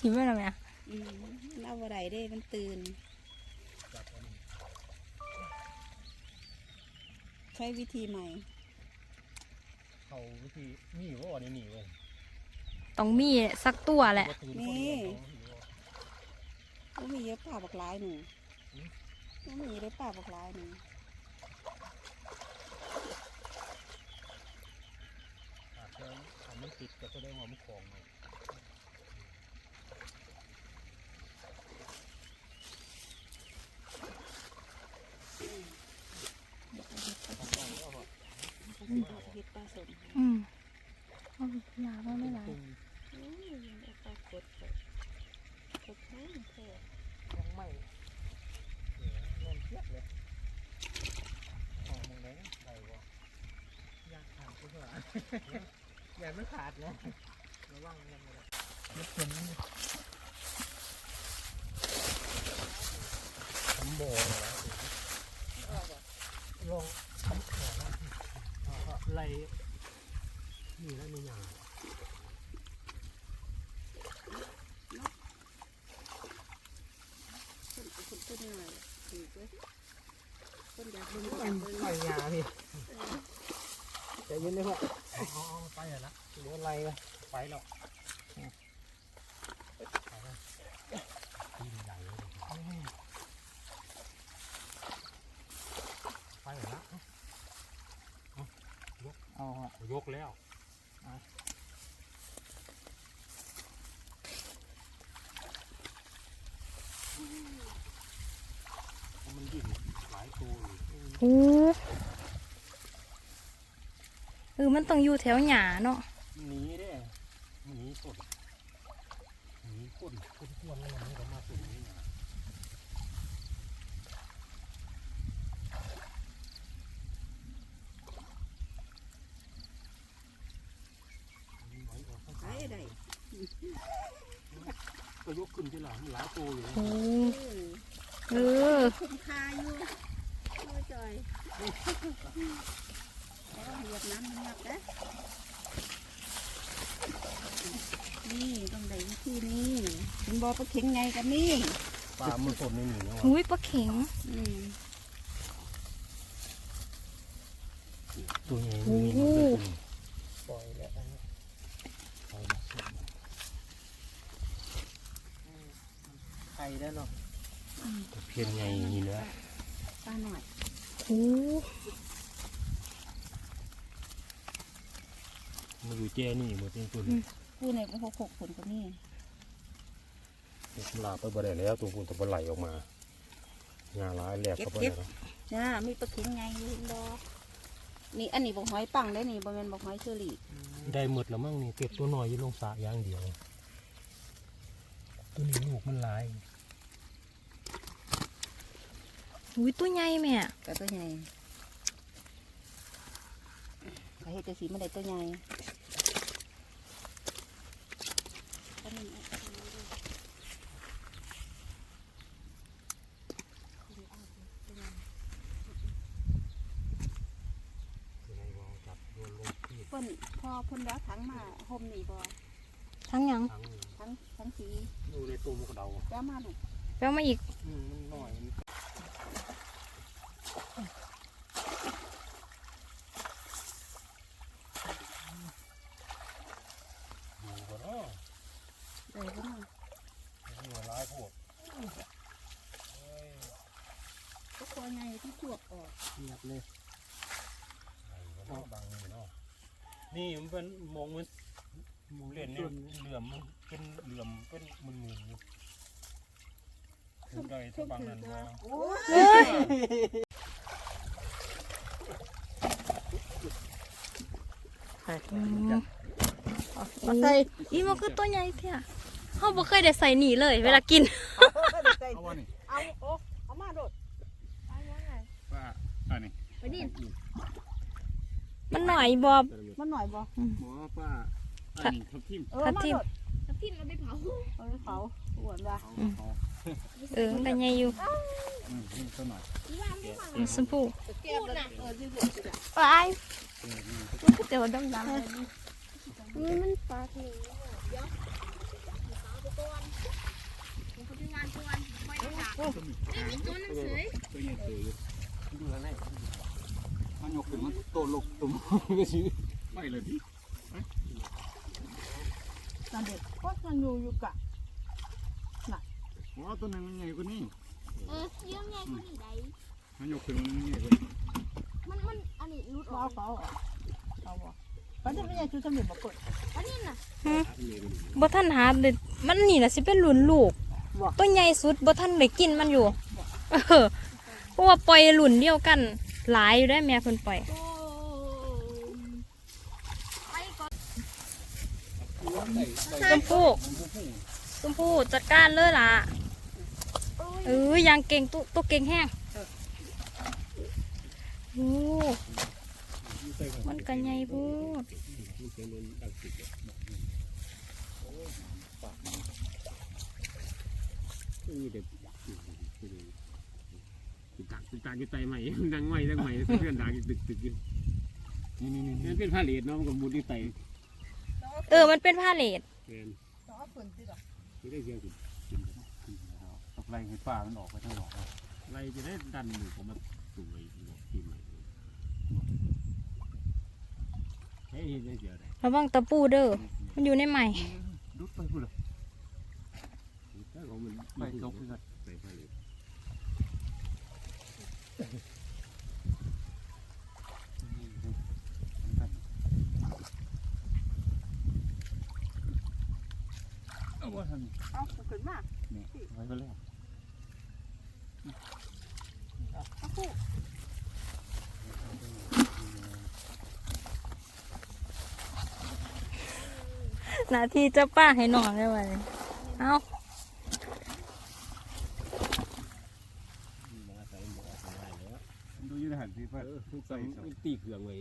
ชิมไว้แล้วแม่อืมมันเอาอะไรได้มันตื่นใช้วิธีใหม่เขาวิธีนี่ว่านี่นี่เว้ยต้องมีสักตัวแหละ บ่ตื่นคนเดียวเขาก็มีเยอะป่าบักหลายหนึ่งก็มีได้ป่าบักหลายหนึ่งอาจจะทำมันติดก็แสดงว่ามันของไงเอาไป เฮ็ดปลาสมอืมเอายาบ้างไม่ไรตุ้มอืมเอาปลากดไปกดแท้แท้ยังไม่เล่นเทียบเลยของมึงไหนใส่บ่ยากขาดก็เถออย่าไม่ขาดนะระวังมันเลยมันเป็นทำบ่อลองทำแขนอะไร นี่แล้วมีอย่างคนคนต้นหน่อยถือไว้คนอยากเบิ่งก็อไปยากเบิ่งยาพี่ใจเย็นเลยพ่อเอาเอาไปเหรอเดี๋ยวอะไรกันไปหรอกไปแล้วตีนใหญ่เลยไปเหรอเอายกเอา ยกแล้วมันยิ่งหลายตัวอยู่โอ้เออมันต้องอยู่แถวหยาเนาะหนีเด้หนีกดหนีกดกดทวนแล้วมันก็มาสุดนี้นะไหวกว่าข้าง ไอ้ได้ ก็ยกขึ้นที่หลังหลายตัวอยู่โอ้เออเออคุ้มค่าอยู่โอ้ยจอยแล้วเหยียบน้ำมันหนักนะนี่ต้องได้วิธีนี้เป็นบอปลาเข็งไงกันนี่ปลามันสดไม่หนีเนาะหุยปลาเข็งอืมตัวใหญ่ โอ้โห ปล่อยแล้วอันนี้ปล่อยมาสุดไข่ได้เนาะเพียงไงนี่นะปลาหน่อยโอ้มาอยู่แจ้นี่หมดเป็นตัวผู้ในก็หกหกผลก็นี่ลาไปบ่ได้แล้วตัวคุณตะบไหลออกมางาร้ายแหลกเข้าไปแล้วจ้ามีปลาเข็งไงอยู่รอนี่อันนี้บอกหอยปังได้นี่บะเมนบอกหอยเชอรี่ได้หมดแล้วมั้งนี่เก็บตัวหน่อยอยี่ลงสระอย่างเดียว ตัวนี้ลูกมันหลาย หุยตัวใหญ่แม่กับตัวใหญ่ไปเห็ดจังสีมันได้ตัวใหญ่อันนี้เอาไปเลยตัวใหญ่ตัวไหนวางจับโยนลงที่เพิ่นพอเพิ่นแล้วถังมาห่มนี่บ่ทั้งหยังทั้งถังถังสีดูในตัวมันกระเดาแก้วมาหนูแปลมาอีก อืมมันหน่อยมันอยู่ก็เนาะ ได้บ่เนาเหนือร้ายพวกเอ้ยก็ตัวใหญ่ที่จวกออกเทียบเลยไหนก็เนาะบางเนาะนี่มันเป็นมองมันมเล่นเนี่ยเหลื่อมมันเป็นเหลื่อมเป็นมันมืนอยู่ถึงได้ถ้าบางนั้นว่าโอ้ยเอ้ยอื มเอาใส่อีมันคือตัวใหญ่เท่ะเขาบ่เคยได้ใส่หนีเลย เวลากิน เอาวะนี่เอาโอ้เอามาโดดว่าอันนี้ไปดิมันหน่อยบอบมันหน่อยบ่หมอป้าอันนี้ทับทิมเออทับมาทิมโดดทับทิมเอาไปเผาเอาไปเผาอ้วนว่ะเอาเขาเออมันก็ใหญ่อยู่อืมนี่ก็หน่อยมันสม พูแก้มน่ะเออที่เหลือสิจ้ะว้ายมันก็เดี๋ยวดำๆเลยนี่มันปลาเข็งตัวหนังสือตัวใหญ่เยดูแล้วไหนมันยกขึ้นมันโตลกตุ่มก็ซื้ไม่เลยพี่ตอนเด็กก็ยังอยู่อยู่กะอ๋อตัวนั้นมันใหญ่กว่านี้เออเรื่องใหญ่กว่านี้ได้มันยกขึ้นมันใหญ่กว่านี้มันมันอันนี้รุดอเอาอกเขาเอาบ่ปั นจะไม่ใช่จุดสมิบ่กดอันนี้น่ะบ่ท่านหาเด็ดมันนี่นะสิเป็นหลุนลูกบ่ตัวใหญ่สุดบ่ท่านได้กินมันอยู่ เออเพราะว่าปล่อยหลุนเดียวกัน หลายอยู่ได้แม่เพิ่นปล่อย โอ้ไปก่อนชมพู่ชมพู่จัดการเลยล่ะเออยังเก่งตุตัวเก่งแห้งโอ้ มันกันใหญ่พูดนี่เด็กตึกตักตึกตักอยู่ใต้ใหม่ดังใหม่ดังใหม่เพื่อนดังตึกตึกอยู่นี่นี่นี่นี่เป็นผ้าเหลียดเนาะมันก็มุดอยู่ใต้เออ มันเป็นผ้าเลดแมนต้องเอาฝืนสิหรอไม่ได้เสียงสิตกไล่ให้ป้ามันออกไปทั้งหมดไรจะได้ดันหนูผมมาตุ่มไว้ทีใหม่เฮ้ยเดี๋ยวเดี๋ยวได้ ระวังตะปูเด้อ มันอยู่ในใหม่ดุดไปพูดเลยถ้าของมันไปจกเลยใส่ผ้าเหลียดเอาว่าท่านเอาขึ้นมานี่ไว้ก็แล้วเอาคู่ หนาทีจะป้าให้นอนได้ไหมเอามาใส่หมวกอะไรแล้วดูอยืนหันสิป้าเออใส่ตีเครื่องไว้